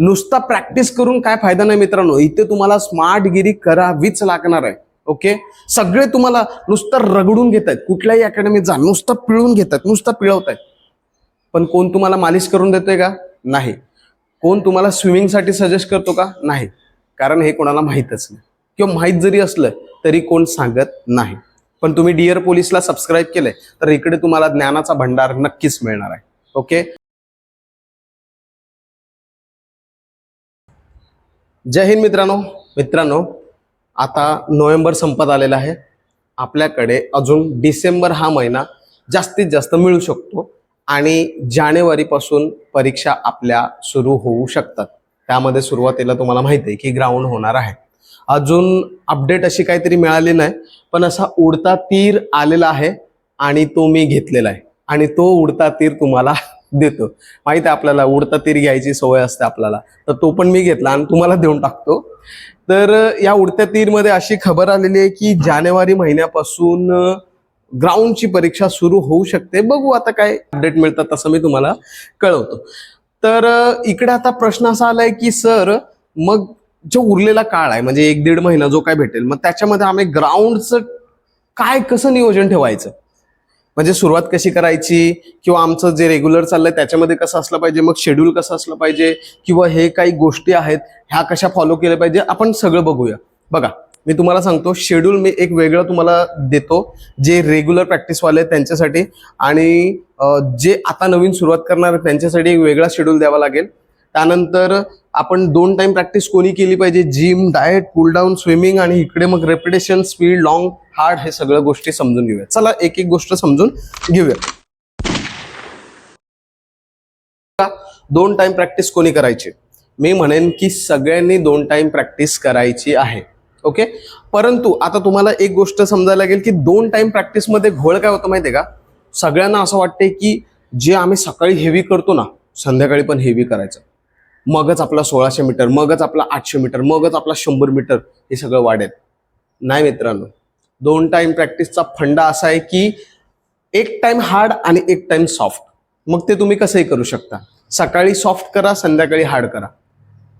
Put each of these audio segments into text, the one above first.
नुसता प्रॅक्टिस करून काय फायदा नाही मित्रांनो. इथे तुम्हाला स्मार्टगिरी करावीच लागणार आहे. ओके? सगळे तुम्हाला नुसतं रगडून घेत आहेत. कुठल्याही अकॅडमीत जा नुसतं पिळून घेत आहेत. नुसतं पिळवत आहेत. पण कोण तुम्हाला मालिश करून देतोय का? नाही. कोण तुम्हाला स्विमिंगसाठी सजेस्ट करतो का? नाही. कारण हे कोणाला माहीतच नाही. किंवा माहीत जरी असलं तरी कोण सांगत नाही. पण तुम्ही डिअर पोलीसला सबस्क्राईब केलंय तर इकडे तुम्हाला ज्ञानाचा भंडार नक्कीच मिळणार आहे. ओके? जय हिंद मित्रांनो. मित्रांनो आता नोव्हेंबर संपत आलेला आहे. आपल्याकडे अजून डिसेंबर हा महिना जास्तीत जास्त मिळू शकतो आणि जानेवारीपासून परीक्षा आपल्या सुरू होऊ शकतात. त्यामध्ये सुरुवातीला तुम्हाला माहिती आहे की ग्राउंड होणार आहे. अजून अपडेट अशी काहीतरी मिळाली नाही पण असा उडता तीर आलेला आहे आणि तो मी घेतलेला आहे. आणि तो उडता तीर तुम्हाला देतो. माहिती आहे आपल्याला उडता तीर घ्यायची सवय असते आपल्याला. तर तो पण मी घेतला आणि तुम्हाला देऊन टाकतो. तर या उडत्या तीरमध्ये अशी खबर आलेली आहे की जानेवारी महिन्यापासून ग्राउंडची परीक्षा सुरू होऊ शकते. बघू आता काय अपडेट मिळतात तसं मी तुम्हाला कळवतो. तर इकडे आता प्रश्न असा आलाय की सर मग जो उरलेला काळ आहे म्हणजे एक दीड महिना जो काय भेटेल मग त्याच्यामध्ये आम्ही ग्राउंडचं काय कसं नियोजन ठेवायचं? म्हणजे सुरुवात कशी करायची? किंवा आमचं जे रेग्युलर चाललंय त्याच्यामध्ये कसं असलं पाहिजे? मग शेड्यूल कसं असलं पाहिजे? किंवा हे काही गोष्टी आहेत ह्या कशा फॉलो केल्या पाहिजे? आपण सगळं बघूया. बघा मी तुम्हाला सांगतो शेड्यूल मी एक वेगळं तुम्हाला देतो जे रेग्युलर प्रॅक्टिसवाले आहेत त्यांच्यासाठी. आणि जे आता नवीन सुरुवात करणार आहेत त्यांच्यासाठी एक वेगळा शेड्यूल द्यावा लागेल. त्यानंतर आपण दोन टाइम प्रॅक्टिस कोणी केली पाहिजे? जिम डाएट कूलडाऊन स्विमिंग आणि इकडे मग रेपिटेशन स्पीड लॉंग हार्ड हे सगळ्या गोष्टी समजून घेऊया. चला एक एक गोष्ट समजून घेऊया. दोन टाइम प्रॅक्टिस कोणी करायची? मी म्हणेन की सगळ्यांनी दोन टाइम प्रॅक्टिस करायची आहे. ओके परंतु आता तुम्हाला एक गोष्ट समजायला लागेल की दोन टाइम प्रॅक्टिसमध्ये घोळ काय होतं माहितीये का? सगळ्यांना असं वाटते की जे आम्ही सकाळी हेवी करतो ना संध्याकाळी पण हेवी करायचं. मगच आपला सोळाशे मीटर मगच आपला आठशे मीटर मगच आपला शंभर मीटर हे सगळं वाढेल. नाही मित्रांनो दोन टाइम प्रॅक्टिसचा फंडा असा आहे की एक टाइम हार्ड आणि एक टाइम सॉफ्ट मग ते तुम्ही कसंही करू शकता. सकाळी सॉफ्ट करा संध्याकाळी हार्ड करा.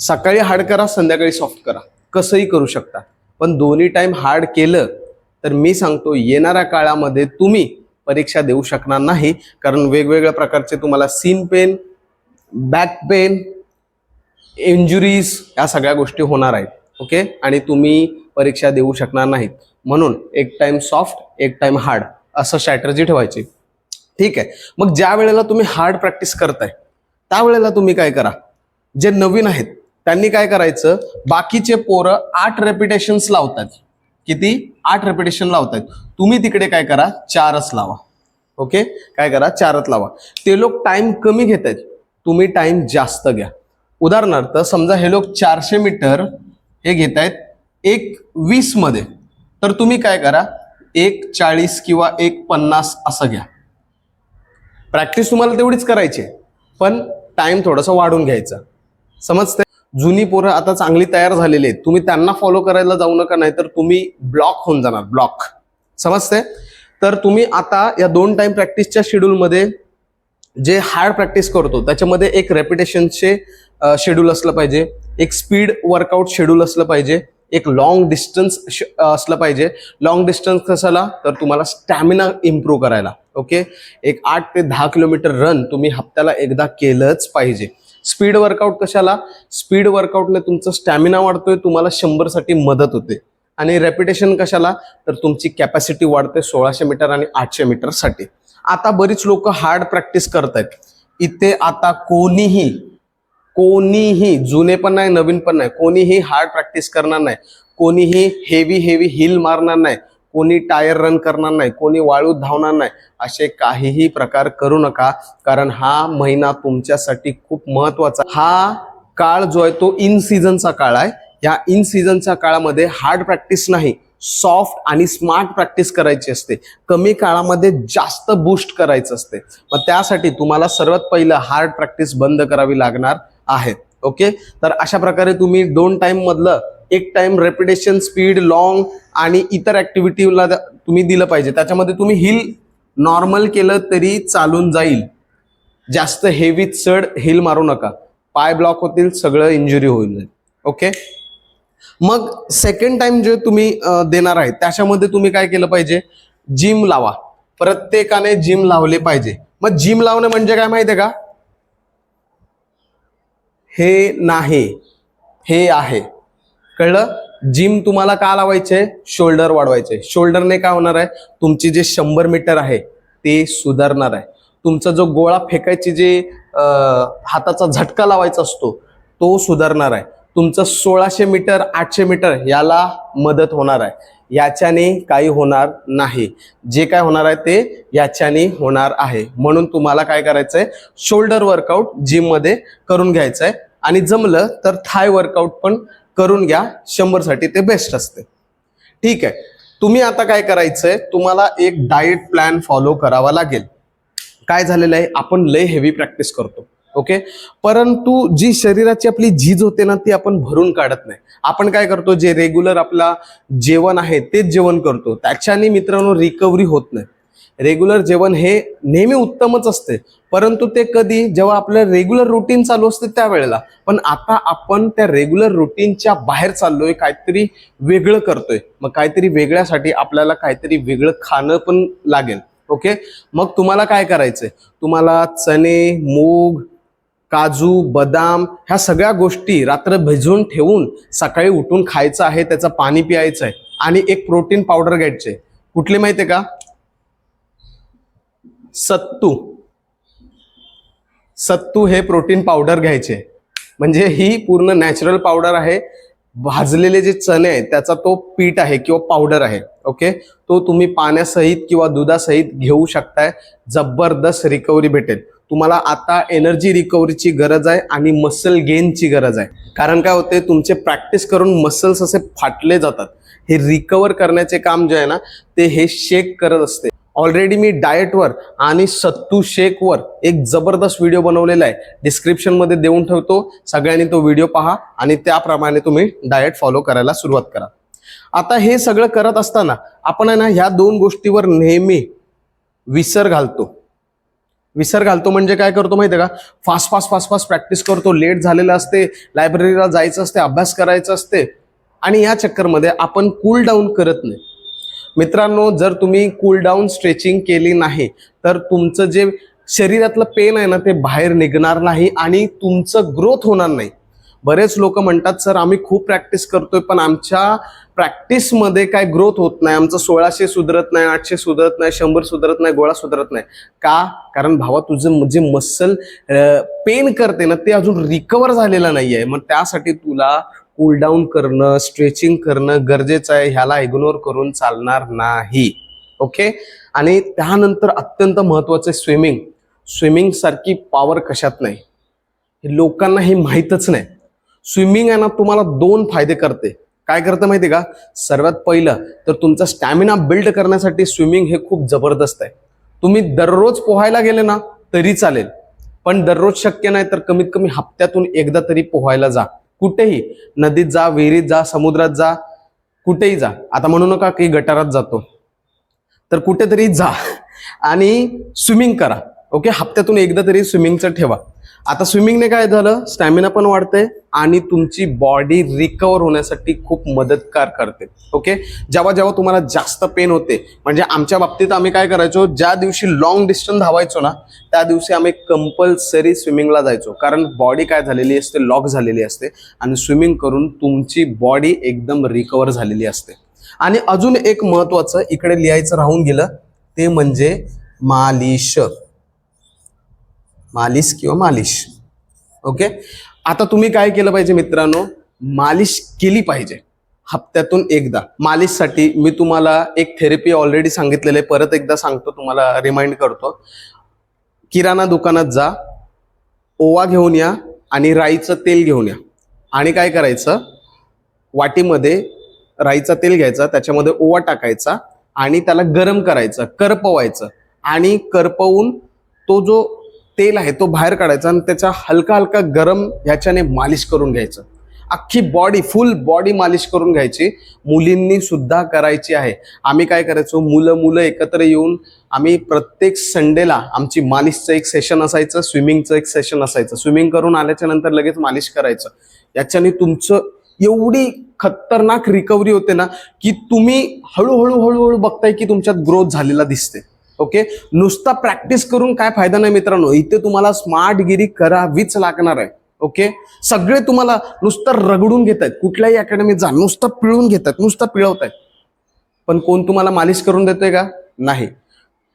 सकाळी हार्ड करा संध्याकाळी सॉफ्ट करा. कसंही करू शकता. पण दोन्ही टाइम हार्ड केलं तर मी सांगतो येणाऱ्या काळामध्ये तुम्ही परीक्षा देऊ शकणार नाही. कारण वेगवेगळ्या प्रकारचे तुम्हाला shin pain back pain injuries या सगळ्या गोष्टी होणार आहेत ओके आणि तुम्ही परीक्षा देऊ शकणार नाहीत. म्हणून एक टाइम सॉफ्ट एक टाइम हार्ड असं स्ट्रॅटर्जी ठेवायची. ठीक आहे. मग ज्या वेळेला तुम्ही हार्ड प्रॅक्टिस करताय त्यावेळेला तुम्ही काय करा? जे नवीन आहेत त्यांनी काय करायचं? बाकीचे पोरं आठ रेपिटेशन्स लावतात. किती? आठ रेपिटेशन लावतात तुम्ही तिकडे काय करा? चारच लावा. ओके काय करा? चारच लावा. ते लोक टाइम कमी घेत आहेत तुम्ही टाइम जास्त घ्या. उदाहरणार्थ समजा हे लोक चारशे मीटर हे घेत आहेत एक वीसमध्ये तर तुम्ही काय करा? एक चाळीस किंवा एक पन्नास असं घ्या. प्रॅक्टिस तुम्हाला तेवढीच करायची आहे, पण टाइम थोडासा वाढून घ्यायचा. समजते जुनी पोरं आता चांगली तयार झालेली आहेत. तुम्ही त्यांना फॉलो करायला जाऊ नका नाही तर तुम्ही ब्लॉक होऊन जाणार. ब्लॉक समजते तर तुम्ही आता या दोन टाइम प्रॅक्टिसच्या शेड्यूलमध्ये जे हार्ड प्रॅक्टिस करतो त्याच्यामध्ये एक रेपिटेशनचे शेड्यूल असलं पाहिजे. एक स्पीड वर्कआउट शेड्यूल असलं पाहिजे. एक लॉंग डिस्टन्स असलं पाहिजे. लॉंग डिस्टन्स कशाला? तर तुम्हाला स्टॅमिना इम्प्रूव्ह करायला. ओके एक आठ ते दहा किलोमीटर रन तुम्ही हप्त्याला एकदा केलंच पाहिजे. स्पीड वर्कआउट कशाला? स्पीड वर्कआउटने तुमचं स्टॅमिना वाढतोय तुम्हाला शंभरसाठी मदत होते. आणि रेपिटेशन कशाला? तर तुमची कॅपॅसिटी वाढते सोळाशे मीटर आणि आठशे मीटरसाठी आता बरीच लोक हार्ड प्रॅक्टिस करत आहेत इथे आता कोणीही कोणीही जुने पण नाही नवीन पण नाही कोणीही हार्ड प्रॅक्टिस करणार नाही कोणीही हेवी हेवी हिल मारणार नाही कोणी टायर रन करणार नाही कोणी वाळूत धावणार नाही असे काहीही प्रकार करू नका कारण हा महिना तुमच्यासाठी खूप महत्त्वाचा हा काळ जो आहे तो इन सीझनचा काळ आहे. या इन सीझनच्या काळामध्ये हार्ड प्रॅक्टिस नाही सॉफ्ट आणि स्मार्ट प्रॅक्टिस करायची असते. कमी काळामध्ये जास्त बूस्ट करायचं असते. मग त्यासाठी तुम्हाला सर्वात पहिलं हार्ड प्रॅक्टिस बंद करावी लागणार. आहेत. ओके तर अशा प्रकारे तुम्ही दोन टाइम मधलं एक टाइम रेपिटेशन स्पीड लॉंग आणि इतर ऍक्टिव्हिटीला तुम्ही दिलं पाहिजे. त्याच्यामध्ये तुम्ही हिल नॉर्मल केलं तरी चालून जाईल. जास्त हेवी चढ हिल मारू नका. पाय ब्लॉक होतील सगळं इंजुरी होईल जाईल. ओके मग सेकंड टाइम जे तुम्ही देणार आहे त्याच्यामध्ये तुम्ही काय केलं पाहिजे? जिम लावा. प्रत्येकाने जिम लावले पाहिजे. मग जिम लावणं म्हणजे काय माहिती आहे का? हे नाही हे आहे. कळलं? जिम तुम्हाला का लावायचे शोल्डर वाढवायचे शोल्डरने काय होणार आहे? तुमची जे शंभर मीटर आहे ते सुधारणार आहे. तुमचा जो गोळा फेकायची जे हाताचा झटका लावायचा असतो तो सुधारणार आहे. तुमचं सोळाशे मीटर आठशे मीटर याला मदत होणार आहे. याच्याने काही होणार नाही. जे काय होणार आहे ते याच्याने होणार आहे. म्हणून तुम्हाला काय करायचं आहे शोल्डर वर्कआउट जिममध्ये करून घ्यायचं आहे आणि जमलं तर थाय वर्कआउट पण करून घ्या. शंभरसाठी ते बेस्ट असते. ठीक आहे. तुम्ही आता काय करायचंय? तुम्हाला एक डाएट प्लॅन फॉलो करावा लागेल. काय झालेलं आहे? आपण लय हेवी प्रॅक्टिस करतो. ओके परंतु जी शरीराची आपली झीज होते ना ती आपण भरून काढत नाही. आपण काय करतो? जे रेग्युलर आपला जेवण आहे तेच जेवण करतो. त्याच्याने मित्रांनो रिकव्हरी होत नाही. रेग्युलर जेवण हे नेहमी उत्तमच असते. परंतु ते कधी जेव्हा आपलं रेग्युलर रुटीन चालू असते त्यावेळेला पण आता आपण त्या रेग्युलर रुटीनच्या बाहेर चाललोय काहीतरी वेगळं करतोय. मग काहीतरी वेगळ्यासाठी आपल्याला काहीतरी वेगळं खाणं पण लागेल. ओके मग तुम्हाला काय करायचंय? तुम्हाला चणे मूग काजू बदाम ह्या सगळ्या गोष्टी रात्र भिजवून ठेवून सकाळी उठून खायचं आहे त्याचं पाणी प्यायचं आहे आणि एक प्रोटीन पावडर घ्यायचे माहिती आहे का? सत्तू. सत्तू हे प्रोटीन पावडर घ्यायचे. म्हणजे ही पूर्ण नॅचरल पावडर आहे. भाजलेले जे चणे आहेत त्याचा तो पीठ आहे किंवा पावडर आहे ओके? तो तुम्ही पाण्यासहित किंवा दुधासहित घेऊ शकताय. जबरदस्त रिकव्हरी भेटेल. तुम्हाला आता एनर्जी रिकव्हरीची गरज आहे आणि मसल गेनची गरज आहे. कारण काय होते तुमचे प्रॅक्टिस करून मसल्स असे फाटले जातात. हे रिकवर करण्याचे काम जे आहे ना ते हे शेक करत असते. ऑलरेडी मी डाएटवर आणि सत्तू शेकवर एक जबरदस्त व्हिडिओ बनवलेला आहे. डिस्क्रिप्शनमध्ये देऊन ठेवतो. सगळ्यांनी तो व्हिडिओ पहा आणि त्याप्रमाणे तुम्ही डाएट फॉलो करायला सुरुवात करा. आता हे सगळं करत असताना आपण आहे ना ह्या दोन गोष्टीवर नेहमी विसर घालतो. विसर घालतो म्हणजे काय करतो माहितीये का? Fast fast fast fast practice करतो. लेट झालेलं असते लायब्ररीला जायचं असते अभ्यास करायचं असते. आणि या चक्करमध्ये आपण कूल डाऊन करत नाही. मित्रांनो जर तुम्ही कूल डाऊन स्ट्रेचिंग केली नाही तर तुमचं जे शरीरातलं पेन आहे ना ते बाहेर निघणार नाही आणि तुमचं ग्रोथ होणार नाही. बरेच लोक म्हणतात सर आम्ही खूप प्रॅक्टिस करतोय पण आमच्या प्रॅक्टिसमध्ये काय ग्रोथ होत नाही. आमचं सोळाशे सुधरत नाही आठशे सुधरत नाही शंभर सुधरत नाही गोळा सुधरत नाही. का? कारण भावा तुझं जे मसल पेन करते ना ते अजून रिकवर झालेलं नाही आहे मग त्यासाठी तुला कूलडाऊन करणं स्ट्रेचिंग करणं गरजेचं आहे ह्याला इग्नोर करून चालणार नाही. ओके आणि त्यानंतर अत्यंत महत्वाचं स्विमिंग स्विमिंग सारखी पॉवर कशात नाही? लोकांना हे माहीतच नाही. स्विमिंग आहे ना तुम्हाला दोन फायदे करते. काय करतं माहिती का? सर्वात पहिलं तर तुमचा स्टॅमिना बिल्ड करण्यासाठी स्विमिंग हे खूप जबरदस्त आहे. तुम्ही दररोज पोहायला गेले ना तरी चालेल. पण दररोज शक्य नाही तर कमीत कमी हप्त्यातून एकदा तरी पोहायला जा. कुठेही नदीत जा विहिरीत जा समुद्रात जा कुठेही जा. आता म्हणू नका की गटारात जातो. तर कुठेतरी जा आणि स्विमिंग करा. ओके हप्त्यातून एकदा तरी स्विमिंगचं ठेवा. आता स्विमिंगने काय झालं? स्टॅमिना पण वाढते आणि तुमची बॉडी रिकवर होण्यासाठी खूप मदतकार करते. ओके जेव्हा जेव्हा तुम्हाला जास्त पेन होते म्हणजे आमच्या बाबतीत आम्ही काय करायचो? ज्या दिवशी लॉंग डिस्टन्स धावायचो ना त्या दिवशी आम्ही कंपल्सरी स्विमिंगला जायचो. कारण बॉडी काय झालेली असते? लॉक झालेली असते. आणि स्विमिंग करून तुमची बॉडी एकदम रिकवर झालेली असते. आणि अजून एक महत्वाचं इकडे लिहायचं राहून गेलं ते म्हणजे मालिश. मालिश किंवा मालिश. ओके आता तुम्ही काय केलं पाहिजे मित्रांनो? मालिश केली पाहिजे. हप्त्यातून एकदा. मालिशसाठी मी तुम्हाला एक थेरपी ऑलरेडी सांगितलेलं आहे. परत एकदा सांगतो तुम्हाला रिमाइंड करतो. किराणा दुकानात जा ओवा घेऊन या आणि राईचं तेल घेऊन या. आणि काय करायचं? वाटीमध्ये राईचं तेल घ्यायचा त्याच्यामध्ये ओवा टाकायचा आणि त्याला गरम करायचं करपवायचं. आणि करपवून तो जो तेल आहे तो बाहेर काढायचा आणि त्याचा हलका हलका गरम ह्याच्याने मालिश करून घ्यायचं. अख्खी बॉडी फुल बॉडी मालिश करून घ्यायची. मुलींनी सुद्धा करायची आहे. आम्ही काय करायचो? मुलं मुलं एकत्र येऊन आम्ही प्रत्येक संडेला आमची मालिशचं एक सेशन असायचं स्विमिंगचं एक सेशन असायचं. स्विमिंग करून आल्याच्यानंतर लगेच मालिश करायचं. याच्याने तुमचं एवढी खतरनाक रिकव्हरी होते ना की तुम्ही हळूहळू हळूहळू बघताय की तुमच्यात ग्रोथ झालेला दिसते ओके नुसता प्रॅक्टिस करून काय फायदा नाही मित्रांनो. इथे तुम्हाला स्मार्टगिरी करावीच लागणार आहे. ओके सगळे तुम्हाला नुसतं रगडून घेत आहेत. कुठल्याही अकॅडमीत जा. नुसतं पिळून घेत आहेत. नुसतं पिळवत आहेत. पण कोण तुम्हाला मालिश करून देतोय का? नाही.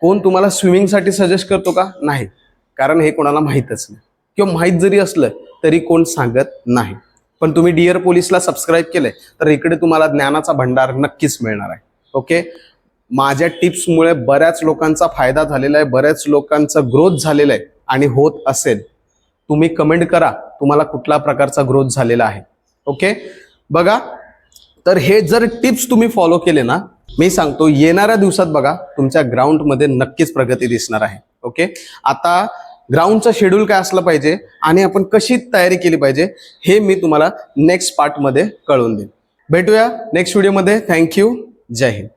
कोण तुम्हाला स्विमिंगसाठी सजेस्ट करतो का? नाही. कारण हे कोणाला माहीतच नाही. किंवा माहीत जरी असलं तरी कोण सांगत नाही. पण तुम्ही डिअर पोलीसला सबस्क्राईब केलंय तर इकडे तुम्हाला ज्ञानाचा भंडार नक्कीच मिळणार आहे. ओके माझ्या टिप्समुळे बऱ्याच लोकांचा फायदा झालेला आहे बऱ्याच लोकांचा ग्रोथ झालेला आहे आणि होत असेल. तुम्ही कमेंट करा तुम्हाला कुठला प्रकारचा ग्रोथ झालेला आहे. ओके बघा तर हे जर टिप्स तुम्ही फॉलो केले ना मी सांगतो येणाऱ्या दिवसात बघा तुमच्या ग्राउंडमध्ये नक्कीच प्रगती दिसणार आहे. ओके आता ग्राउंडचं शेड्यूल काय असलं पाहिजे आणि आपण कशी तयारी केली पाहिजे हे मी तुम्हाला नेक्स्ट पार्टमध्ये कळवून देईन. भेटूया नेक्स्ट व्हिडिओमध्ये थँक्यू जय हिंद.